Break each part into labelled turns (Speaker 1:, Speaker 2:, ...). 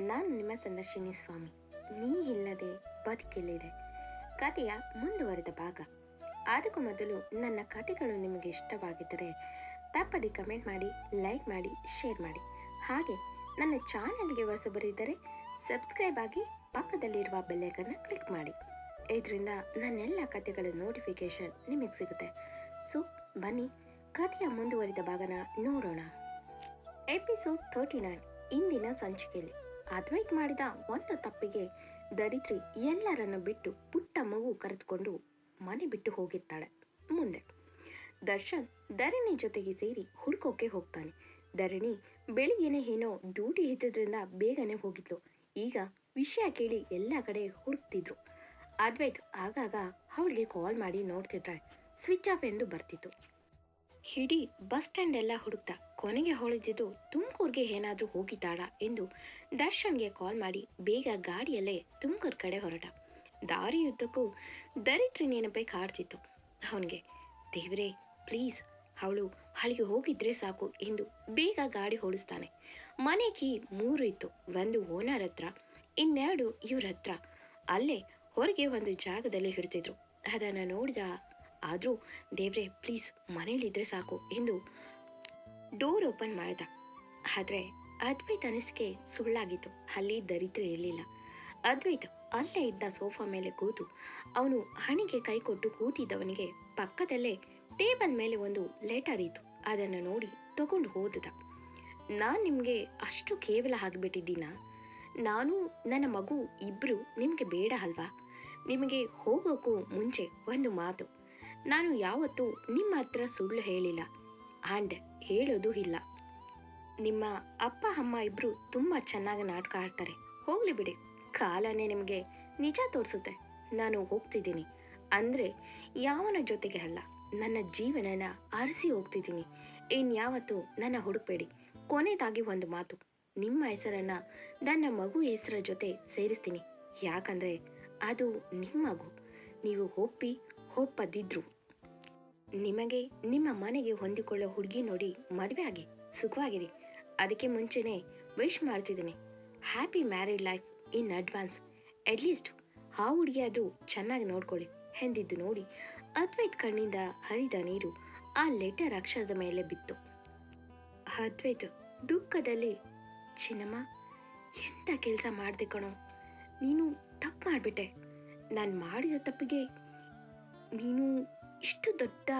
Speaker 1: ನಾನು ನಿಮ್ಮ ಸಂದರ್ಶಿನಿ ಸ್ವಾಮಿ. ನೀ ಇಲ್ಲದೆ ಬದುಕಿಲ್ಲಿದೆ. ಕಥೆಯ ಮುಂದುವರೆದ ಭಾಗ. ಅದಕ್ಕೂ ಮೊದಲು ನನ್ನ ಕಥೆಗಳು ನಿಮಗೆ ಇಷ್ಟವಾಗಿದ್ದರೆ ತಪ್ಪದೆ ಕಮೆಂಟ್ ಮಾಡಿ, ಲೈಕ್ ಮಾಡಿ, ಶೇರ್ ಮಾಡಿ. ಹಾಗೆ ನನ್ನ ಚಾನೆಲ್ಗೆ ಹೊಸಬರಿದ್ದರೆ ಸಬ್ಸ್ಕ್ರೈಬ್ ಆಗಿ ಪಕ್ಕದಲ್ಲಿರುವ ಬೆಲ್ಲೈಕನ್ನು ಕ್ಲಿಕ್ ಮಾಡಿ. ಇದರಿಂದ ನನ್ನೆಲ್ಲ ಕಥೆಗಳ ನೋಟಿಫಿಕೇಶನ್ ನಿಮಗೆ ಸಿಗುತ್ತೆ. ಸೊ, ಬನ್ನಿ ಕಥೆಯ ಮುಂದುವರಿದ ಭಾಗನ ನೋಡೋಣ. ಎಪಿಸೋಡ್ ತರ್ಟಿ ನೈನ್, ಇಂದಿನ ಸಂಚಿಕೆಯಲ್ಲಿ. ಅದ್ವೈತ್ ಮಾಡಿದ ಒಂದು ತಪ್ಪಿಗೆ ದರಿತ್ರಿ ಎಲ್ಲರನ್ನು ಬಿಟ್ಟು ಪುಟ್ಟ ಮಗು ಕರೆದುಕೊಂಡು ಮನೆ ಬಿಟ್ಟು ಹೋಗಿರ್ತಾಳೆ. ಮುಂದೆ ದರ್ಶನ್ ಧರಣಿ ಜೊತೆಗೆ ಸೇರಿ ಹುಡ್ಕೋಕೆ ಹೋಗ್ತಾನೆ. ಧರಣಿ ಬೆಳಿಗ್ಗೆನೆ ಏನೋ ಡ್ಯೂಟಿ ಇದ್ದಿದ್ರಿಂದ ಬೇಗನೆ ಹೋಗಿದ್ಲು. ಈಗ ವಿಷಯ ಕೇಳಿ ಎಲ್ಲ ಕಡೆ ಹುಡುಕ್ತಿದ್ರು. ಅದ್ವೈತ್ ಆಗಾಗ ಅವಳಿಗೆ ಕಾಲ್ ಮಾಡಿ ನೋಡ್ತಿದ್ದಾಳೆ ಸ್ವಿಚ್ ಆಫ್ ಎಂದು ಬರ್ತಿತ್ತು. ಇಡೀ ಬಸ್ ಸ್ಟ್ಯಾಂಡ್ ಎಲ್ಲ ಹುಡುಕ್ತಾ ಕೊನೆಗೆ ಹೊಳೆದಿದ್ದು ತುಮಕೂರ್ಗೆ ಏನಾದರೂ ಹೋಗಿದ್ದಾಳ ಎಂದು ದರ್ಶನ್ಗೆ ಕಾಲ್ ಮಾಡಿ ಬೇಗ ಗಾಡಿಯಲ್ಲೇ ತುಮಕೂರು ಕಡೆ ಹೊರಟ. ದಾರಿಯುದ್ದಕ್ಕೂ ದರಿದ್ರಿ ನೆನಪೇ ಕಾಡ್ತಿತ್ತು. ಅವನಿಗೆ, ದೇವ್ರೇ ಪ್ಲೀಸ್ ಅವಳು ಅಲ್ಲಿಗೆ ಹೋಗಿದ್ರೆ ಸಾಕು ಎಂದು ಬೇಗ ಗಾಡಿ ಹೊಡಿಸ್ತಾನೆ ಮನೆ ಕೀ ಮೂರು ಇತ್ತು, ಒಂದು ಓನರ್ ಹತ್ರ, ಇನ್ನೆರಡು ಇವ್ರ ಹತ್ರ. ಅಲ್ಲೇ ಹೊರಗೆ ಒಂದು ಜಾಗದಲ್ಲಿ ಹಿಡ್ತಿದ್ರು ಅದನ್ನು ನೋಡಿದ ಆದರೂ ದೇವ್ರೆ ಪ್ಲೀಸ್ ಮನೇಲಿದ್ದರೆ ಸಾಕು ಎಂದು ಡೋರ್ ಓಪನ್ ಮಾಡ್ದ. ಆದರೆ ಅದ್ವೈತ್ ಅನಿಸಿಕೆ ಸುಳ್ಳಾಗಿತ್ತು. ಅಲ್ಲಿ ದರಿದ್ರ ಇರಲಿಲ್ಲ. ಅದ್ವೈತ್ ಅಲ್ಲೇ ಇದ್ದ ಸೋಫಾ ಮೇಲೆ ಕೂತು ಅವನು ಹಣಿಗೆ ಕೈ ಕೊಟ್ಟು ಕೂತಿದ್ದವನಿಗೆ ಪಕ್ಕದಲ್ಲೇ ಟೇಬಲ್ ಮೇಲೆ ಒಂದು ಲೆಟರ್ ಇತ್ತು. ಅದನ್ನು ನೋಡಿ ತಗೊಂಡು ಹೋದದ ನಾನು ನಿಮಗೆ ಅಷ್ಟು ಕೇವಲ ಆಗಿಬಿಟ್ಟಿದ್ದೀನ? ನಾನು ನನ್ನ ಮಗು ಇಬ್ಬರು ನಿಮಗೆ ಬೇಡ ಅಲ್ವಾ? ನಿಮಗೆ ಹೋಗೋಕ್ಕೂ ಮುಂಚೆ ಒಂದು ಮಾತು. ನಾನು ಯಾವತ್ತೂ ನಿಮ್ಮ ಹತ್ರ ಸುಳ್ಳು ಹೇಳಿಲ್ಲ. ಆ್ಯಂಡ್ ಹೇಳೋದು ಇಲ್ಲ. ನಿಮ್ಮ ಅಪ್ಪ, ಅಮ್ಮ ಇಬ್ರು ತುಂಬ ಚೆನ್ನಾಗಿ ನಾಟಕ ಆಡ್ತಾರೆ. ಹೋಗ್ಲಿ ಬಿಡಿ. ಕಾಲನೇ ನಿಮಗೆ ನಿಜ ತೋರಿಸುತ್ತೆ. ನಾನು ಹೋಗ್ತಿದ್ದೀನಿ. ಅಂದರೆ ಯಾವನ ಜೊತೆಗೆ ಅಲ್ಲ, ನನ್ನ ಜೀವನನ ಅರಸಿ ಹೋಗ್ತಿದ್ದೀನಿ. ಇನ್ಯಾವತ್ತೂ ನನ್ನ ಹುಡುಕಬೇಡಿ. ಕೊನೆಯದಾಗಿ ಒಂದು ಮಾತು. ನಿಮ್ಮ ಹೆಸರನ್ನ ನನ್ನ ಮಗು ಹೆಸರ ಜೊತೆ ಸೇರಿಸ್ತೀನಿ. ಯಾಕಂದ್ರೆ ಅದು ನಿಮ್ಮ ಮಗು. ನೀವು ಒಪ್ಪಿ ಒಪ್ಪದಿದ್ರು. ನಿಮಗೆ ನಿಮ್ಮ ಮನೆಗೆ ಹೊಂದಿಕೊಳ್ಳೋ ಹುಡುಗಿ ನೋಡಿ ಮದುವೆ ಆಗಿ, ಸುಖವಾಗಿದೆ. ಅದಕ್ಕೆ ಮುಂಚೆನೆ ವಿಶ್ ಮಾಡ್ತಿದ್ದೀನಿ. Happy married life in advance at least ಆ ಹುಡುಗಿಯಾದರೂ ಚೆನ್ನಾಗಿ ನೋಡ್ಕೊಳ್ಳಿ ಎಂದಿದ್ದು ನೋಡಿ ಅದ್ವೈತ್ ಕಣ್ಣಿಂದ ಹರಿದ ನೀರು ಆ ಲೆಟರ್ ಅಕ್ಷರದ ಮೇಲೆ ಬಿತ್ತು. ಅದ್ವೈತ್ ದುಃಖದಲ್ಲಿ, ಚಿನ್ನಮ್ಮ ಎಂಥ ಕೆಲಸ ಮಾಡಿದೆ ಕಣೋ? ನೀನು ತಪ್ಪು ಮಾಡಿಬಿಟ್ಟೆ. ನಾನು ಮಾಡಿದ ತಪ್ಪಿಗೆ ನೀನು ಇಷ್ಟು ದೊಡ್ಡ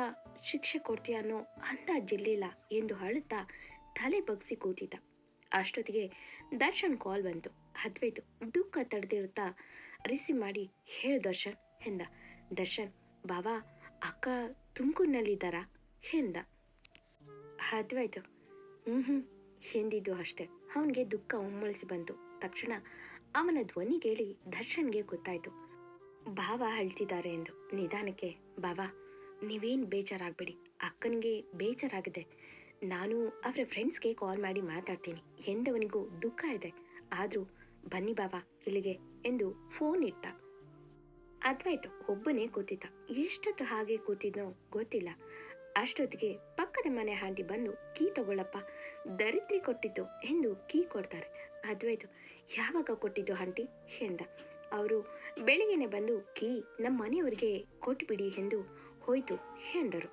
Speaker 1: ಶಿಕ್ಷೆ ಕೊಡ್ತೀಯ ಅನ್ನೋ ಅಂದಾಜಿರ್ಲಿಲ್ಲ ಎಂದು ಅಳುತ್ತಾ ತಲೆ ಬಗ್ಸಿ ಕೂತಿದ್ದ. ಅಷ್ಟೊತ್ತಿಗೆ ದರ್ಶನ್ ಕಾಲ್ ಬಂತು. ಅದ್ವೈತು ದುಃಖ ತಡೆದಿರುತ್ತಾ ರಿಸೀವ್ ಮಾಡಿ, ಹೇಳು ದರ್ಶನ್, ಎಂದ. ದರ್ಶನ್ ಬಾಬಾ ಅಕ್ಕ ತುಮಕೂರಿನಲ್ಲಿದ್ದಾರಾ, ಎಂದ. ಅದ್ವೈತು ಹ್ಞೂ ಹ್ಞೂ ಎಂದಿದ್ದು ಅಷ್ಟೆ. ಅವನಿಗೆ ದುಃಖ ಉಮ್ಮಳಿಸಿ ಬಂತು. ತಕ್ಷಣ ಅವನ ಧ್ವನಿ ಕೇಳಿ ದರ್ಶನ್ಗೆ ಗೊತ್ತಾಯ್ತು. ಭಾವ ಅಳ್ತಿದ್ದಾರೆ ಎಂದು ನಿಧಾನಕ್ಕೆ, ಬಾಬಾ, ನೀವೇನು ಬೇಜಾರಾಗಬೇಡಿ. ಅಕ್ಕನಿಗೆ ಬೇಜಾರಾಗಿದೆ. ನಾನು ಅವರ ಫ್ರೆಂಡ್ಸ್ಗೆ ಕಾಲ್ ಮಾಡಿ ಮಾತಾಡ್ತೀನಿ. ಎಂದವನಿಗೂ ದುಃಖ ಇದೆ. ಆದರೂ ಬನ್ನಿ ಬಾಬಾ ಇಲ್ಲಿಗೆ ಎಂದು ಫೋನ್ ಇಟ್ಟ. ಅದ್ವೈತು ಒಬ್ಬನೇ ಕೂತಿದ್ದ. ಎಷ್ಟೊತ್ತು ಹಾಗೆ ಕೂತಿದ್ನೋ ಗೊತ್ತಿಲ್ಲ. ಅಷ್ಟೊತ್ತಿಗೆ ಪಕ್ಕದ ಮನೆ ಆಂಟಿ ಬಂದು, ಕೀ ತಗೊಳ್ಳಪ್ಪ. ದರಿದ್ರಿ ಕೊಟ್ಟಿದ್ದು ಎಂದು ಕೀ ಕೊಡ್ತಾರೆ. ಅದ್ವೈತು ಯಾವಾಗ ಕೊಟ್ಟಿದ್ದು ಆಂಟಿ ಎಂದ. ಅವರು ಬೆಳಿಗ್ಗೆನೆ ಬಂದು ಕೀ ನಮ್ಮ ಮನೆಯವರಿಗೆ ಕೊಟ್ಬಿಡಿ ಎಂದು ಹೋಯ್ತು ಎಂದರು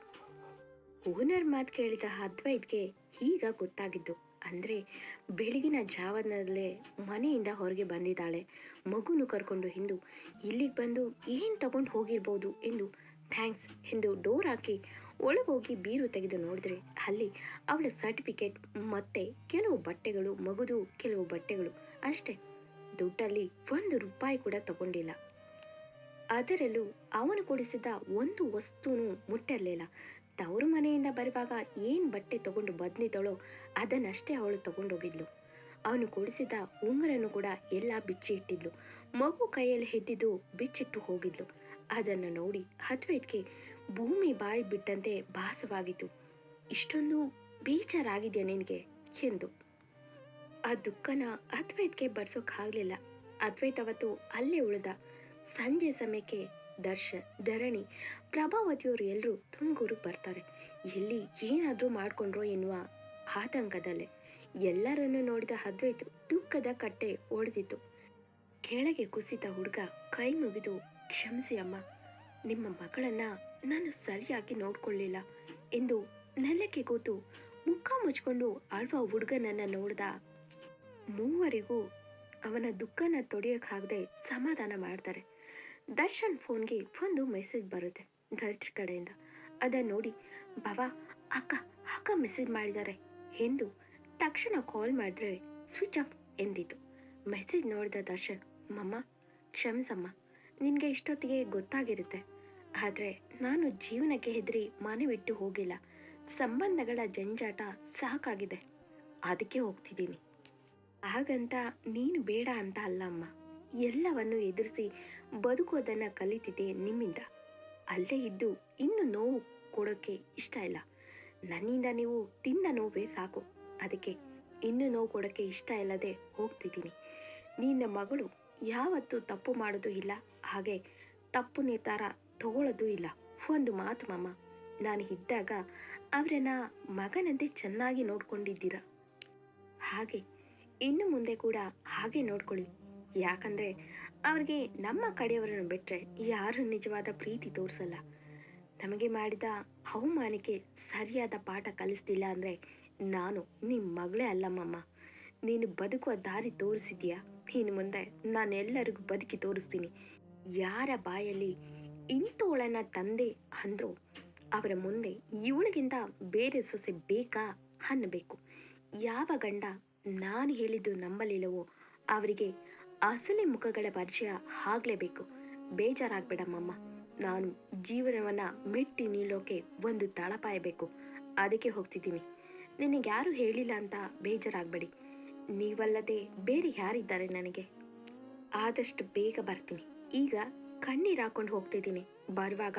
Speaker 1: ಓನರ್ ಮಾತು ಕೇಳಿದ ಅದ್ವೈತ್ಗೆ ಈಗ ಗೊತ್ತಾಗಿದ್ದು ಅಂದರೆ ಬೆಳಗಿನ ಜಾವನಲ್ಲೇ ಮನೆಯಿಂದ ಹೊರಗೆ ಬಂದಿದ್ದಾಳೆ. ಮಗುನು ಕರ್ಕೊಂಡು ಹಿಂದು ಇಲ್ಲಿಗೆ ಬಂದು ಏನು ತಗೊಂಡು ಹೋಗಿರ್ಬೋದು ಎಂದು ಥ್ಯಾಂಕ್ಸ್ ಎಂದು ಡೋರ್ ಹಾಕಿ ಒಳಗೋಗಿ ಬೀರು ತೆಗೆದು ನೋಡಿದ್ರೆ ಅಲ್ಲಿ ಅವಳ ಸರ್ಟಿಫಿಕೇಟ್ ಮತ್ತೆ ಕೆಲವು ಬಟ್ಟೆಗಳು, ಮಗುದು ಕೆಲವು ಬಟ್ಟೆಗಳು ಅಷ್ಟೇ. ದುಡ್ಡಲ್ಲಿ ಒಂದು ರೂಪಾಯಿ ಕೂಡ ತಗೊಂಡಿಲ್ಲ. ಅದರಲ್ಲೂ ಅವನು ಕೊಡಿಸಿದ ಒಂದು ವಸ್ತುನು ಮುಟ್ಟಿರಲಿಲ್ಲ. ತವರು ಮನೆಯಿಂದ ಬರುವಾಗ ಏನು ಬಟ್ಟೆ ತಗೊಂಡು ಬಂದಿದ್ದಳೋ ಅದನ್ನಷ್ಟೇ ಅವಳು ತಗೊಂಡೋಗಿದ್ಲು. ಅವನು ಕೊಡಿಸಿದ ಉಂಗುರನ್ನು ಕೂಡ ಎಲ್ಲ ಬಿಚ್ಚಿ ಇಟ್ಟಿದ್ಲು. ಮಗು ಕೈಯಲ್ಲಿ ಹೆದ್ದಿದ್ದು ಬಿಚ್ಚಿಟ್ಟು ಹೋಗಿದ್ಲು. ಅದನ್ನು ನೋಡಿ ಅದ್ವೈತ್ಗೆ ಭೂಮಿ ಬಾಯಿ ಬಿಟ್ಟಂತೆ ಭಾಸವಾಗಿತ್ತು. ಇಷ್ಟೊಂದು ಬೇಜಾರಾಗಿದೆಯಾ ನಿನಗೆ? ಎಂದು ಆ ದುಃಖನ ಅದ್ವೈತ್ಗೆ ಬರ್ಸೋಕ್ಕಾಗಲಿಲ್ಲ ಅದ್ವೈತ್ ಅವತ್ತು ಅಲ್ಲೇ ಉಳಿದ. ಸಂಜೆ ಸಮಯಕ್ಕೆ ದರ್ಶನ್ ಧರಣಿ, ಪ್ರಭಾವತಿಯವರು ಎಲ್ಲರೂ ತುಮಕೂರಿಗೆ ಬರ್ತಾರೆ. ಎಲ್ಲಿ ಏನಾದರೂ ಮಾಡ್ಕೊಂಡ್ರೋ ಎನ್ನುವ ಆತಂಕದಲ್ಲೇ ಎಲ್ಲರನ್ನು ನೋಡಿದ ಅದ್ವೈತ್ ದುಃಖದ ಕಟ್ಟೆ ಒಡೆದಿತ್ತು. ಕೆಳಗೆ ಕುಸಿತ ಹುಡುಗ ಕೈ ಮುಗಿದು, ಕ್ಷಮಿಸಿ ಅಮ್ಮ, ನಿಮ್ಮ ಮಗಳನ್ನ ನಾನು ಸರಿಯಾಗಿ ನೋಡ್ಕೊಳ್ಳಿಲ್ಲ ಎಂದು ನೆಲಕ್ಕೆ ಕೂತು ಮುಖ ಮುಚ್ಕೊಂಡು ಅಳುವ ಹುಡುಗನನ್ನ ನೋಡ್ದ ಮೂವರಿಗೂ ಅವನ ದುಃಖನ ತೊಡೆಯೋಕ್ಕಾಗದೆ ಸಮಾಧಾನ ಮಾಡ್ತಾರೆ. ದರ್ಶನ್ ಫೋನ್ಗೆ ಒಂದು ಮೆಸೇಜ್ ಬರುತ್ತೆ ಧರಿತ್ರಿ ಕಡೆಯಿಂದ. ಅದನ್ನು ನೋಡಿ, ಭವ, ಅಕ್ಕ ಅಕ್ಕ ಮೆಸೇಜ್ ಮಾಡಿದ್ದಾರೆ ಎಂದು ತಕ್ಷಣ ಕಾಲ್ ಮಾಡಿದ್ರೆ ಸ್ವಿಚ್ ಆಫ್ ಎಂದಿತು. ಮೆಸೇಜ್ ನೋಡಿದ ದರ್ಶನ್, ಮಮ್ಮ, ಕ್ಷಮಿಸಮ್ಮ, ನಿನಗೆ ಇಷ್ಟೊತ್ತಿಗೆ ಗೊತ್ತಾಗಿರುತ್ತೆ. ಆದರೆ ನಾನು ಜೀವನಕ್ಕೆ ಹೆದರಿ ಮನೆ ಬಿಟ್ಟು ಹೋಗಿಲ್ಲ. ಸಂಬಂಧಗಳ ಜಂಜಾಟ ಸಾಕಾಗಿದೆ. ಅದಕ್ಕೆ ಹೋಗ್ತಿದ್ದೀನಿ. ಹಾಗಂತ ನೀನು ಬೇಡ ಅಂತ ಅಲ್ಲ ಅಮ್ಮ ಎಲ್ಲವನ್ನು ಎದುರಿಸಿ ಬದುಕೋದನ್ನ ಕಲಿತಿದ್ದೆ ನಿಮ್ಮಿಂದ. ಅಲ್ಲೇ ಇದ್ದು ಇನ್ನು ನೋವು ಕೊಡೋಕ್ಕೆ ಇಷ್ಟ ಇಲ್ಲ. ನನ್ನಿಂದ ನೀವು ತಿಂದ ನೋವೇ ಸಾಕು. ಅದಕ್ಕೆ ಇನ್ನು ನೋವು ಕೊಡೋಕ್ಕೆ ಇಷ್ಟ ಇಲ್ಲದೆ ಹೋಗ್ತಿದ್ದೀನಿ. ನಿನ್ನ ಮಗಳು ಯಾವತ್ತೂ ತಪ್ಪು ಮಾಡೋದು ಇಲ್ಲ. ಹಾಗೆ ತಪ್ಪು ನಿರ್ಧಾರ ತಗೊಳ್ಳೋದು ಇಲ್ಲ. ಒಂದು ಮಾತು ಮಮ್ಮ ನಾನು ಇದ್ದಾಗ ಅವರನ್ನ ಮಗನಂತೆ ಚೆನ್ನಾಗಿ ನೋಡ್ಕೊಂಡಿದ್ದೀರ? ಹಾಗೆ ಇನ್ನು ಮುಂದೆ ಕೂಡ ಹಾಗೆ ನೋಡ್ಕೊಳ್ಳಿ. ಯಾಕಂದ್ರೆ ಅವ್ರಿಗೆ ನಮ್ಮ ಕಡೆಯವರನ್ನು ಬಿಟ್ಟರೆ ಯಾರು ನಿಜವಾದ ಪ್ರೀತಿ ತೋರಿಸಲ್ಲ. ನಮಗೆ ಮಾಡಿದ ಅವಮಾನಕ್ಕೆ ಸರಿಯಾದ ಪಾಠ ಕಲಿಸ್ತಿಲ್ಲ ಅಂದರೆ ನಾನು ನಿಮ್ಮ ಮಗಳೇ ಅಲ್ಲಮ್ಮಮ್ಮ. ನೀನು ಬದುಕುವ ದಾರಿ ತೋರಿಸಿದ್ಯಾ ಇನ್ನು ಮುಂದೆ ನಾನೆಲ್ಲರಿಗೂ ಬದುಕಿ ತೋರಿಸ್ತೀನಿ. ಯಾರ ಬಾಯಲ್ಲಿ ಇಂಥವಳನ್ನ ತಂದೆ ಅಂದ್ರು ಅವರ ಮುಂದೆ ಇವಳಿಗಿಂತ ಬೇರೆ ಸೊಸೆ ಬೇಕಾ ಅನ್ನಬೇಕು. ಯಾವ ಗಂಡ ನಾನು ಹೇಳಿದ್ದು ನಂಬಲಿಲ್ಲವೋ? ಅವರಿಗೆ ಅಸಲಿ ಮುಖಗಳ ಪರಿಚಯ ಆಗಲೇಬೇಕು. ಬೇಜಾರಾಗ್ಬೇಡಮ್ಮ ನಾನು ಜೀವನವನ್ನ ಮೆಟ್ಟಿ ನಿಲ್ಲೋಕೆ ಒಂದು ತಳಪಾಯಬೇಕು. ಅದಕ್ಕೆ ಹೋಗ್ತಿದ್ದೀನಿ. ನಿನಗೆ ಯಾರು ಹೇಳಿಲ್ಲ ಅಂತ ಬೇಜಾರಾಗಬೇಡಿ. ನೀವಲ್ಲದೆ ಬೇರೆ ಯಾರಿದ್ದಾರೆ ನನಗೆ? ಆದಷ್ಟು ಬೇಗ ಬರ್ತೀನಿ. ಈಗ ಕಣ್ಣೀರು ಹಾಕೊಂಡು ಹೋಗ್ತಿದ್ದೀನಿ. ಬರುವಾಗ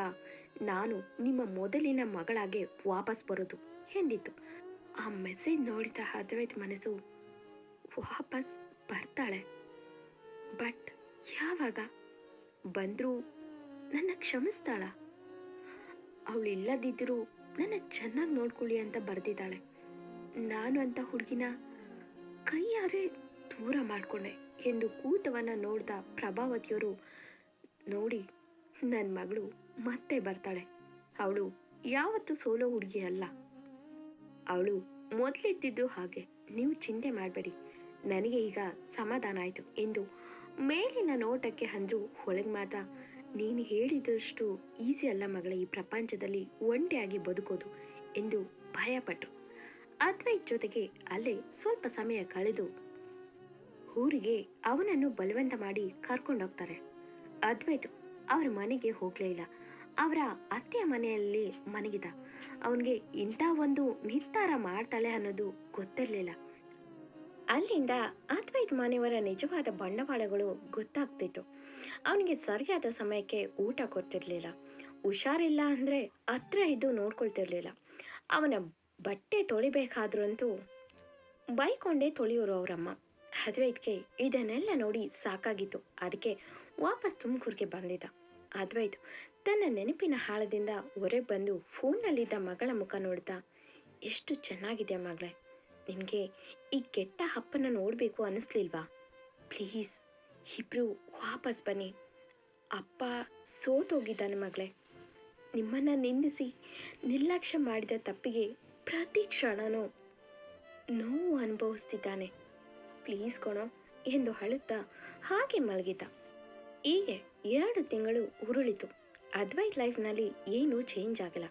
Speaker 1: ನಾನು ನಿಮ್ಮ ಮೊದಲಿನ ಮಗಳಾಗೆ ವಾಪಸ್ ಬರೋದು. ಎಂದಿತ್ತು. ಆ ಮೆಸೇಜ್ ನೋಡಿದ ಅದ್ವೈತ್ ಮನಸ್ಸು ವಾಪಸ್ ಬರ್ತಾಳೆ. ಬಟ್ ಯಾವಾಗ? ಬಂದರೂ ನನ್ನ ಕ್ಷಮಿಸ್ತಾಳ. ಅವಳು ಇಲ್ಲದಿದ್ದರೂ ನನ್ನ ಚೆನ್ನಾಗಿ ನೋಡ್ಕೊಳ್ಳಿ ಅಂತ ಬರೆದಿದ್ದಾಳೆ. ನಾನು ಅಂತ ಹುಡುಗಿನ ಕೈಯಾರೆ ದೂರ ಮಾಡಿಕೊಂಡೆ ಎಂದು ಕೂತವನ್ನು ನೋಡಿದ ಪ್ರಭಾವತಿಯವರು, ನೋಡಿ ನನ್ನ ಮಗಳು ಮತ್ತೆ ಬರ್ತಾಳೆ. ಅವಳು ಯಾವತ್ತೂ ಸೋಲೋ ಹುಡುಗಿ ಅಲ್ಲ. ಅವಳು ಮೊದಲಿದ್ದಿದ್ದು ಹಾಗೆ, ನೀವು ಚಿಂತೆ ಮಾಡಬೇಡಿ. ನನಗೆ ಈಗ ಸಮಾಧಾನ ಆಯಿತು ಎಂದು ಮೇಲಿನ ನೋಟಕ್ಕೆ ಅಂದ್ರು ಒಳಗೆ ಮಾತ್ರ. ನೀನು ಹೇಳಿದಷ್ಟು ಈಸಿ ಅಲ್ಲ ಮಗಳ, ಈ ಪ್ರಪಂಚದಲ್ಲಿ ಒಂಟಿಯಾಗಿ ಬದುಕೋದು ಎಂದು ಭಯಪಟ್ಟರು ಅದ್ವೈತ್ ಜೊತೆಗೆ ಅಲ್ಲೇ ಸ್ವಲ್ಪ ಸಮಯ ಕಳೆದು ಊರಿಗೆ ಅವನನ್ನು ಬಲವಂತ ಮಾಡಿ ಕರ್ಕೊಂಡೋಗ್ತಾರೆ ಅದ್ವೈತ್ ಅವರ ಮನೆಗೆ ಹೋಗಲೇ ಇಲ್ಲ. ಅವರ ಅತ್ತೆಯ ಮನೆಯಲ್ಲಿ ಮನಗಿದ ಅವನಿಗೆ ಇಂಥ ಒಂದು ನಿರ್ಧಾರ ಮಾಡ್ತಾಳೆ ಅನ್ನೋದು ಗೊತ್ತಿರಲಿಲ್ಲ. ಅಲ್ಲಿಂದ ಅದ್ವೈತ್ ಮಾನೆಯವರ ನಿಜವಾದ ಬಂಡವಾಳಗಳು ಗೊತ್ತಾಗ್ತಿತ್ತು. ಅವನಿಗೆ ಸರಿಯಾದ ಸಮಯಕ್ಕೆ ಊಟ ಕೊಡ್ತಿರ್ಲಿಲ್ಲ. ಹುಷಾರಿಲ್ಲ ಅಂದರೆ ಹತ್ರ ಇದ್ದು ನೋಡ್ಕೊಳ್ತಿರ್ಲಿಲ್ಲ. ಅವನ ಬಟ್ಟೆ ತೊಳಿಬೇಕಾದ್ರಂತೂ ಬೈಕೊಂಡೇ ತೊಳೆಯೋರು ಅವರಮ್ಮ. ಅದ್ವೈತ್ಗೆ ಇದನ್ನೆಲ್ಲ ನೋಡಿ ಸಾಕಾಗಿತ್ತು. ಅದಕ್ಕೆ ವಾಪಸ್ ತುಮಕೂರಿಗೆ ಬಂದಿದ್ದ. ಅದ್ವೈತ್ ತನ್ನ ನೆನಪಿನ ಹಾಳದಿಂದ ಹೊರಗೆ ಬಂದು ಫೋನ್ನಲ್ಲಿದ್ದ ಮಗಳ ಮುಖ ನೋಡ್ತಾ, ಎಷ್ಟು ಚೆನ್ನಾಗಿದೆ ಮಗಳೇ ನಿನಗೆ ಈ ಕೆಟ್ಟ ಹಪ್ಪನ ನೋಡಬೇಕು ಅನಿಸ್ಲಿಲ್ವಾ? ಪ್ಲೀಸ್, ಇಬ್ರು ವಾಪಸ್ ಬನ್ನಿ. ಅಪ್ಪ ಸೋತೋಗಿದ್ದಾನೆ ಮಗಳೇ. ನಿಮ್ಮನ್ನು ನಿಂದಿಸಿ ನಿರ್ಲಕ್ಷ್ಯ ಮಾಡಿದ ತಪ್ಪಿಗೆ ಪ್ರತಿ ಕ್ಷಣನೂ ನೋವು ಅನುಭವಿಸ್ತಿದ್ದಾನೆ. ಪ್ಲೀಸ್ ಕಣೋ, ಎಂದು ಅಳುತ್ತಾ ಹಾಗೆ ಮಲಗಿದ್ದ ಹೀಗೆ ಎರಡು ತಿಂಗಳು ಉರುಳಿತು. ಅದ್ವೈತ್ ಲೈಫ್ನಲ್ಲಿ ಏನೂ ಚೇಂಜ್ ಆಗಿಲ್ಲ.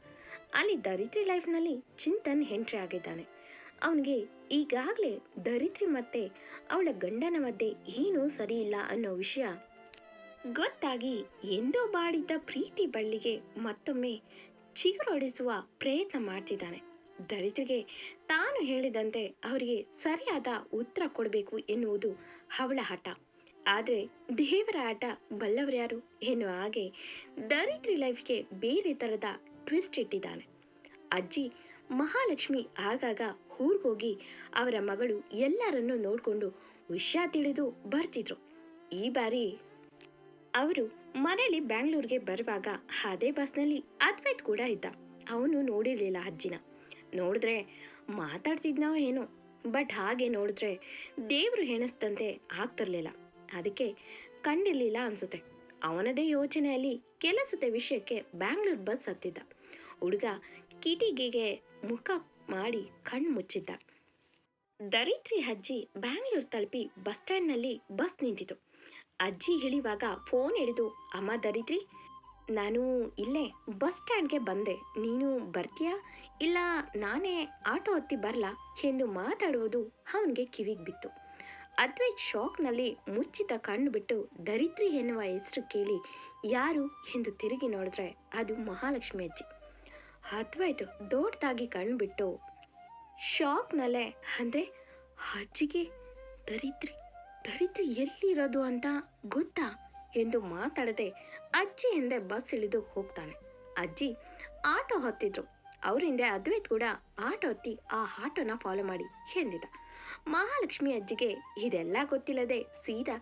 Speaker 1: ಅಲ್ಲಿ ದರಿದ್ರಿ ಲೈಫ್ನಲ್ಲಿ ಚಿಂತನ್ ಎಂಟ್ರಿ ಆಗಿದ್ದಾನೆ. ಅವನಿಗೆ ಈಗಾಗಲೇ ದರಿದ್ರಿ ಮತ್ತೆ ಅವಳ ಗಂಡನ ಮಧ್ಯೆ ಏನೂ ಸರಿ ಇಲ್ಲ ಅನ್ನೋ ವಿಷಯ. ಗೊತ್ತಾಗಿ ಎಂದೋ ಬಾಡಿದ್ದ ಪ್ರೀತಿ ಬಳ್ಳಿಗೆ ಮತ್ತೊಮ್ಮೆ ಚಿಗುರೊಡಿಸುವ ಪ್ರಯತ್ನ ಮಾಡ್ತಿದ್ದಾನೆ. ದರಿದ್ರಿಗೆ ತಾನು ಹೇಳಿದಂತೆ ಅವರಿಗೆ ಸರಿಯಾದ ಉತ್ತರ ಕೊಡಬೇಕು ಎನ್ನುವುದು ಅವಳ ಹಠ. ಆದರೆ ದೇವರ ಆಟ ಬಲ್ಲವರ್ಯಾರು ಎನ್ನುವ ಹಾಗೆ ದರಿದ್ರಿ ಲೈಫ್ಗೆ ಬೇರೆ ಥರದ ಟ್ವಿಸ್ಟ್ ಇಟ್ಟಿದ್ದಾನೆ. ಅಜ್ಜಿ ಮಹಾಲಕ್ಷ್ಮಿ ಆಗಾಗ ಊರ್ಗೋಗಿ ಅವರ ಮಗಳು ಎಲ್ಲರನ್ನು ನೋಡಿಕೊಂಡು ವಿಷಯ ತಿಳಿದು ಬರ್ತಿದ್ರು. ಈ ಬಾರಿ ಅವರು ಮರಳಿ ಬ್ಯಾಂಗ್ಳೂರ್ಗೆ ಬರುವಾಗ ಅದೇ ಬಸ್ನಲ್ಲಿ ಅದ್ವೈತ್ ಕೂಡ ಇದ್ದ. ಅವನು ನೋಡಿರಲಿಲ್ಲ ಅಜ್ಜಿನ. ನೋಡಿದ್ರೆ ಮಾತಾಡ್ತಿದ್ನೋ ಏನೋ, ಬಟ್ ಹಾಗೆ ನೋಡಿದ್ರೆ ದೇವರು ಹೆಣಿಸ್ದಂತೆ ಆಗ್ತಿರ್ಲಿಲ್ಲ. ಅದಕ್ಕೆ ಕಂಡಿರ್ಲಿಲ್ಲ ಅನ್ಸುತ್ತೆ. ಅವನದೇ ಯೋಚನೆಯಲ್ಲಿ ಕೆಲಸದ ವಿಷಯಕ್ಕೆ ಬ್ಯಾಂಗ್ಳೂರ್ ಬಸ್ ಹತ್ತಿದ್ದ. ಹುಡುಗ ಕಿಟಿಗೆಗೆ ಮುಖ ಮಾಡಿ ಕಣ್ಣು ಮುಚ್ಚಿದ್ದ. ದರಿತ್ರಿ ಅಜ್ಜಿ ಬ್ಯಾಂಗ್ಳೂರ್ ತಲುಪಿ ಬಸ್ ಸ್ಟ್ಯಾಂಡ್ನಲ್ಲಿ ಬಸ್ ನಿಂತಿತು. ಅಜ್ಜಿ ಇಳಿವಾಗ ಫೋನ್ ಹಿಡಿದು, ಅಮ್ಮ ದರಿದ್ರಿ, ನಾನು ಇಲ್ಲೇ ಬಸ್ ಸ್ಟ್ಯಾಂಡ್ಗೆ ಬಂದೆ. ನೀನು ಬರ್ತೀಯಾ? ಇಲ್ಲ, ನಾನೇ ಆಟೋ ಹತ್ತಿ ಬರಲಾ? ಎಂದು ಮಾತಾಡುವುದು ಅವನಿಗೆ ಕಿವಿಗೆ ಬಿತ್ತು. ಅದ್ವೈತ್ ಶಾಕ್ನಲ್ಲಿ ಮುಚ್ಚಿದ ಕಣ್ಣು ಬಿಟ್ಟು ದರಿತ್ರಿ ಎನ್ನುವ ಹೆಸರು ಕೇಳಿ ಯಾರು? ಎಂದು ತಿರುಗಿ ನೋಡಿದ್ರೆ ಅದು ಮಹಾಲಕ್ಷ್ಮಿ ಅಜ್ಜಿ. ಅದ್ವೈತ್ ದೊಡ್ಡದಾಗಿ ಕಣ್ಣು ಬಿಟ್ಟು ಶಾಕ್ನಲ್ಲೇ, ಅಂದರೆ ಅಜ್ಜಿಗೆ ದರಿದ್ರಿ ದರಿದ್ರಿ ಎಲ್ಲಿರೋದು ಅಂತ ಗೊತ್ತಾ ಎಂದು ಮಾತಾಡದೆ ಅಜ್ಜಿ ಹಿಂದೆ ಬಸ್ ಇಳಿದು ಹೋಗ್ತಾನೆ. ಅಜ್ಜಿ ಆಟೋ ಹತ್ತಿದ್ರು. ಅವ್ರ ಹಿಂದೆ ಅದ್ವೈತ್ ಕೂಡ ಆಟೋ ಹತ್ತಿ ಆ ಆಟೋನ ಫಾಲೋ ಮಾಡಿ ಎಂದಿದ ಮಹಾಲಕ್ಷ್ಮಿ ಅಜ್ಜಿಗೆ ಇದೆಲ್ಲ ಗೊತ್ತಿಲ್ಲದೆ ಸೀದಾ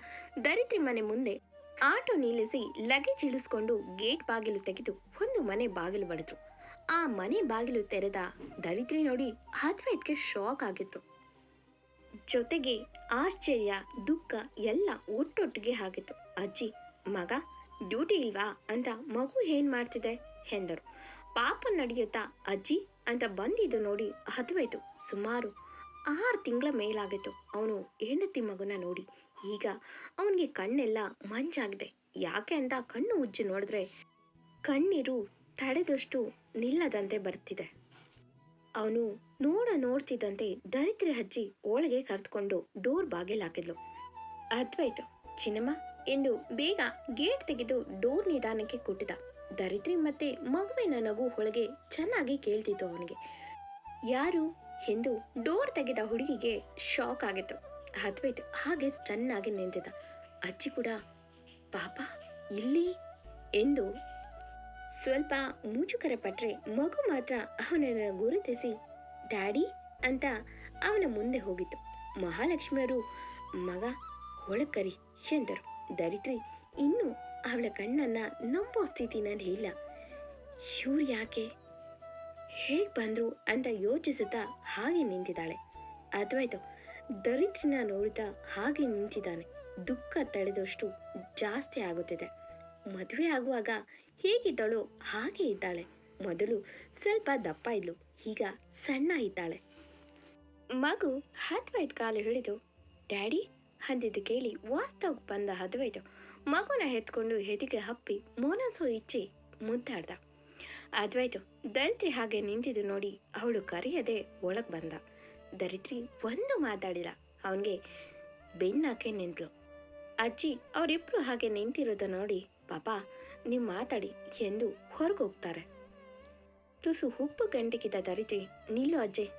Speaker 1: ದರಿದ್ರಿ ಮನೆ ಮುಂದೆ ಆಟೋ ನಿಲ್ಲಿಸಿ ಲಗೇಜ್ ಇಳಿಸ್ಕೊಂಡು ಗೇಟ್ ಬಾಗಿಲು ತೆಗೆದು ಒಂದು ಮನೆ ಬಾಗಿಲು ಬಡಿದ್ರು. ಆ ಮನೆ ಬಾಗಿಲು ತೆರೆದ ದರಿದ್ರಿ ನೋಡಿ ಅದ್ವೈತ್ಗೆ ಶಾಕ್ ಆಗಿತ್ತು. ಜೊತೆಗೆ ಆಶ್ಚರ್ಯ, ದುಃಖ ಎಲ್ಲ ಒಟ್ಟೊಟ್ಟಿಗೆ ಆಗಿತ್ತು. ಅಜ್ಜಿ, ಮಗ, ಡ್ಯೂಟಿ ಇಲ್ವಾ ಅಂತ ಮಗು ಏನ್ ಮಾಡ್ತಿದೆ ಎಂದರು. ಪಾಪ ನಡೆಯುತ್ತಾ ಅಜ್ಜಿ ಅಂತ ಬಂದಿದ್ದು ನೋಡಿ ಅದ್ವೈತು ಸುಮಾರು ಆರು ತಿಂಗಳ ಮೇಲಾಗಿತ್ತು. ಅವನು ಹೆಂಡತಿ ಮಗುನ ನೋಡಿ. ಈಗ ಅವನಿಗೆ ಕಣ್ಣೆಲ್ಲ ಮಂಜಾಗಿದೆ. ಯಾಕೆ ಅಂತ ಕಣ್ಣು ಉಜ್ಜಿ ನೋಡಿದ್ರೆ ಕಣ್ಣೀರು ತಡೆದಷ್ಟು ನಿಲ್ಲದಂತೆ ಬರ್ತಿದೆ. ಅವನು ನೋಡ ನೋಡ್ತಿದ್ದಂತೆ ದರಿದ್ರೆ ಹಚ್ಚಿ ಒಳಗೆ ಕರೆದುಕೊಂಡು ಡೋರ್ ಬಾಗಿಲು ಹಾಕಿದ್ಲು. ಅದ್ವೈತು, ಚಿನ್ನಮ್ಮ ಎಂದು ಬೇಗ ಗೇಟ್ ತೆಗೆದು ಡೋರ್ ನಿಧಾನಕ್ಕೆ ಕೊಟ್ಟಿದ ದರಿದ್ರಿ ಮತ್ತೆ ಮಗುವಿನ ನಗು ಒಳಗೆ ಚೆನ್ನಾಗಿ ಕೇಳ್ತಿತ್ತು ಅವನಿಗೆ. ಯಾರು ಎಂದು ಡೋರ್ ತೆಗೆದ ಹುಡುಗಿಗೆ ಶಾಕ್ ಆಗಿತ್ತು. ಅದ್ವೈತ್ ಹಾಗೆ ಸ್ಟನ್ ಆಗಿ ನಿಂತಿದ್ದ. ಅಜ್ಜಿ ಕೂಡ, ಪಾಪ, ಇಲ್ಲಿ? ಎಂದು ಸ್ವಲ್ಪ ಮುಜುಗರ ಪಟ್ರೆ ಮಗು ಮಾತ್ರ ಅವನನ್ನು ಗುರುತಿಸಿ, ಡ್ಯಾಡಿ ಅಂತ ಅವನ ಮುಂದೆ ಹೋಗಿತ್ತು. ಮಹಾಲಕ್ಷ್ಮಿಯರು, ಮಗ ಒಳಕರಿ ಎಂದರು. ದರಿತ್ರಿ ಇನ್ನು ಅವಳ ಕಣ್ಣನ್ನ ನಂಬೋ ಸ್ಥಿತಿನಲ್ಲಿ ಇಲ್ಲ. ಇವ್ರು ಯಾಕೆ? ಹೇಗ್ ಬಂದ್ರು? ಅಂತ ಯೋಚಿಸುತ್ತಾ ಹಾಗೆ ನಿಂತಿದ್ದಾಳೆ. ಅದ್ವೈತು ದರಿದ್ರಿನ ನೋಡುತ್ತಾ ಹಾಗೆ ನಿಂತಿದ್ದಾನೆ. ದುಃಖ ತಡೆದಷ್ಟು ಜಾಸ್ತಿ ಆಗುತ್ತಿದೆ. ಮದುವೆ ಆಗುವಾಗ ಹೇಗಿದ್ದಳೋ, ಹಾಗೆ ಇದ್ದಾಳೆ. ಮೊದಲು ಸ್ವಲ್ಪ ದಪ್ಪ ಇದ್ಲು, ಈಗ ಸಣ್ಣ ಇದ್ದಾಳೆ. ಮಗು ಹದ್ವೈದ್ ಕಾಲು ಹಿಡಿದು, ಡ್ಯಾಡಿ, ಅಂದಿದ್ದು ಕೇಳಿ ವಾಸ್ತವಕ್ಕೆ ಬಂದ ಹದ್ವೈದು. ಮಗುನ ಎತ್ಕೊಂಡು ಹೆದಿಗೆ ಹಪ್ಪಿ ಮೋನಸು ಇಚ್ಚಿ ಮುದ್ದಾಡ್ದ ಅದ್ವೈತು ದರಿತ್ರಿ ಹಾಗೆ ನಿಂತಿದ್ದು ನೋಡಿ ಅವಳು ಕರೆಯದೆ ಒಳಗೆ ಬಂದ. ದರಿತ್ರಿ ಒಂದು ಮಾತಾಡಿಲ್ಲ, ಅವನಿಗೆ ಬೆನ್ನಾಕೆ ನಿಂತಳು ಅಜ್ಜಿ, ಅವರಿಬ್ರು ಹಾಗೆ ನಿಂತಿರೋದ ನೋಡಿ ಪಾಪ ನೀವು ಮಾತಾಡಿ ಎಂದು ಹೊರಗೋಗ್ತಾರೆ. ತುಸು ಉಪ್ಪು ಗಂಟೆಗಿದ್ದ ದರಿದ್ರಿ, ನಿಲ್ಲು ಅಜ್ಜಿ.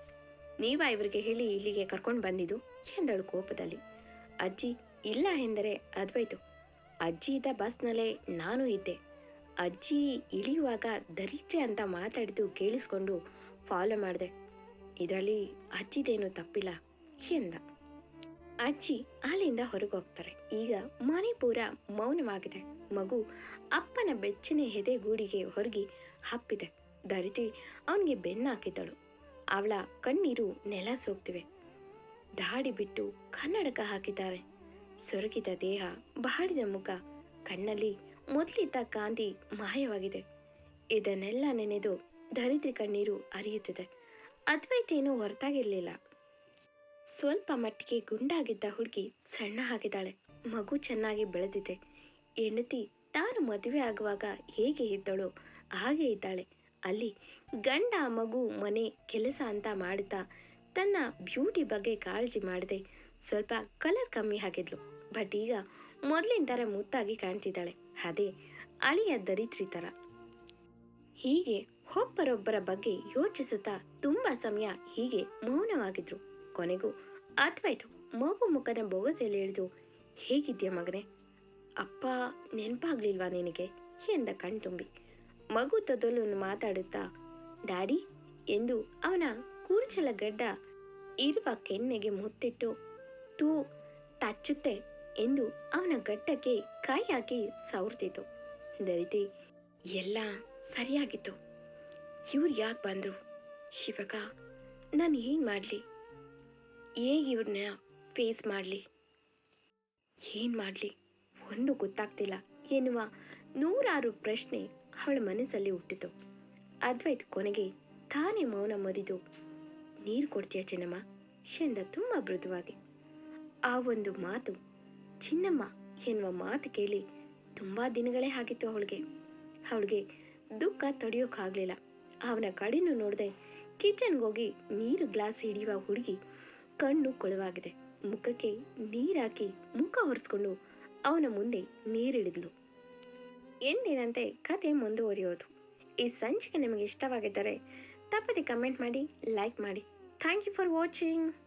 Speaker 1: ನೀವ ಇವರಿಗೆ ಹೇಳಿ ಇಲ್ಲಿಗೆ ಕರ್ಕೊಂಡು ಬಂದಿದ್ದು, ಎಂದಳು ಕೋಪದಲ್ಲಿ. ಅಜ್ಜಿ, ಇಲ್ಲ ಎಂದರೆ ಅದ್ವೈತು ಅಜ್ಜಿ ಇದ್ದ ಬಸ್ನಲ್ಲೇ ನಾನು ಇದ್ದೆ. ಅಜ್ಜಿ ಇಳಿಯುವಾಗ ದರಿತ್ರೆ ಅಂತ ಮಾತಾಡಿದ್ದು ಕೇಳಿಸ್ಕೊಂಡು ಫಾಲೋ ಮಾಡಿದೆ. ಇದರಲ್ಲಿ ಅಜ್ಜಿದೇನು ತಪ್ಪಿಲ್ಲ, ಎಂದ. ಅಜ್ಜಿ ಅಲ್ಲಿಂದ ಹೊರಗೆ ಹೋಗ್ತಾರೆ ಈಗ ಮನೆ ಪೂರ ಮೌನವಾಗಿದೆ. ಮಗು ಅಪ್ಪನ ಬೆಚ್ಚನೆ ಎದೆಗೂಡಿಗೆ ಹೊರಗಿ ಹಪ್ಪಿದೆ ಧರಿತಿ ಅವನಿಗೆ ಬೆನ್ನ ಹಾಕಿದ್ದಳು. ಅವಳ ಕಣ್ಣೀರು ನೆಲ ಸೋಗ್ತಿವೆ ದಾಡಿ ಬಿಟ್ಟು ಕನ್ನಡಕ ಹಾಕಿದ್ದಾರೆ. ಸೊರಗಿದ ದೇಹ ಬಾಡಿದ ಮುಖ. ಕಣ್ಣಲ್ಲಿ ಮೊದಲಿದ್ದ ಕಾಂತಿ ಮಾಯವಾಗಿದೆ. ಇದನ್ನೆಲ್ಲ ನೆನೆದು ಧರಿತ್ರಿ ಕಣ್ಣೀರು ಹರಿಯುತ್ತಿದೆ. ಅದ್ವೈತೇನು ಹೊರತಾಗಿರ್ಲಿಲ್ಲ. ಸ್ವಲ್ಪ ಮಟ್ಟಿಗೆ ಗುಂಡಾಗಿದ್ದ ಹುಡುಗಿ ಸಣ್ಣ ಆಗಿದ್ದಾಳೆ. ಮಗು ಚೆನ್ನಾಗಿ ಬೆಳೆದಿದೆ. ಹೆಂಡತಿ ತಾನು ಮದುವೆ ಆಗುವಾಗ ಹೇಗೆ ಇದ್ದಳೋ ಹಾಗೆ ಇದ್ದಾಳೆ. ಅಲ್ಲಿ ಗಂಡ ಮಗು ಮನೆ ಕೆಲಸ ಅಂತ ಮಾಡುತ್ತಾ ತನ್ನ ಬ್ಯೂಟಿ ಬಗ್ಗೆ ಕಾಳಜಿ ಮಾಡದೆ ಸ್ವಲ್ಪ ಕಲರ್ ಕಮ್ಮಿ ಆಗಿದ್ಲು. ಬಟ್ ಈಗ ಮೊದಲಿನ ಥರ ಮುತ್ತಾಗಿ ಕಾಣ್ತಿದ್ದಾಳೆ. ಅದೇ ಅಳಿಯ ದರಿದ್ರಿ ತರ. ಹೀಗೆ ಒಬ್ಬರೊಬ್ಬರ ಬಗ್ಗೆ ಯೋಚಿಸುತ್ತಾ ತುಂಬಾ ಸಮಯ ಹೀಗೆ ಮೌನವಾಗಿದ್ರು. ಕೊನೆಗೂ ಅದ್ವೈತು ಮಗು ಮುಖನ ಬೊಗಸೆಯಲ್ಲಿ ಹಿಡಿದು ಹೇಗಿದ್ಯಾ ಮಗನೇ? ಅಪ್ಪ ನೆನಪಾಗ್ಲಿಲ್ವಾ ನಿನಗೆ? ಎಂದ ಕಣ್ತುಂಬಿ ಮಗು ತೊದಲು ಮಾತಾಡುತ್ತಾ, ಡ್ಯಾಡಿ, ಎಂದು ಅವನ ಕೂರ್ಚಲ ಗಡ್ಡ ಇರುವ ಕೆನ್ನೆಗೆ ಮುತ್ತಿಟ್ಟು, ತೂ, ತಚ್ಚುತ್ತೆ, ಎಂದು ಅವನ ಗಡ್ಡಕ್ಕೆ ಕೈ ಹಾಕಿ ಸವರ್ತಿತ್ತು ದರಿತಿ ಎಲ್ಲ ಸರಿಯಾಗಿತ್ತು. ಇವ್ರು ಯಾಕೆ ಬಂದ್ರು? ಶಿವಕ ನಾನು ಏನು ಮಾಡಲಿ? ಹೇಗೆ ಇವ್ರನ್ನ ಫೇಸ್ ಮಾಡಲಿ? ಏನು ಮಾಡಲಿ? ಒಂದು ಗೊತ್ತಾಗ್ತಿಲ್ಲ. ಎನ್ನುವ ನೂರಾರು ಪ್ರಶ್ನೆ ಅವಳ ಮನಸ್ಸಲ್ಲಿ ಹುಟ್ಟಿತು. ಅದ್ವೈತ್ ಕೊನೆಗೆ ತಾನೇ ಮೌನ ಮರಿದು, ನೀರು ಕೊಡ್ತೀಯ ಚಿನ್ನಮ್ಮ? ಎಂದ ತುಂಬ ಮೃದುವಾಗಿ. ಆ ಒಂದು ಮಾತು ಚಿನ್ನಮ್ಮ ಎನ್ನುವ ಮಾತು ಕೇಳಿ ತುಂಬ ದಿನಗಳೇ ಆಗಿತ್ತು ಅವಳಿಗೆ. ಅವಳಿಗೆ ದುಃಖ ತಡೆಯೋಕ್ಕಾಗಲಿಲ್ಲ ಅವನ ಕಡೆನೂ ನೋಡದೆ ಕಿಚನ್ಗೋಗಿ ನೀರು ಗ್ಲಾಸ್ ಹಿಡಿಯುವ ಹುಡುಗಿ ಕಣ್ಣು ಕೊಳವಾಗಿದೆ ಮುಖಕ್ಕೆ ನೀರಾಕಿ ಮುಖ ಒರೆಸ್ಕೊಂಡು ಅವನ ಮುಂದೆ ನೀರಿಳಿದ್ಲು. ಎಂದಿನಂತೆ ಕತೆ ಮುಂದುವರಿಯೋದು. ಈ ಸಂಚಿಕೆ ನಿಮಗೆ ಇಷ್ಟವಾಗಿದ್ದರೆ ತಪ್ಪದೆ ಕಮೆಂಟ್ ಮಾಡಿ, ಲೈಕ್ ಮಾಡಿ. Thank you for watching.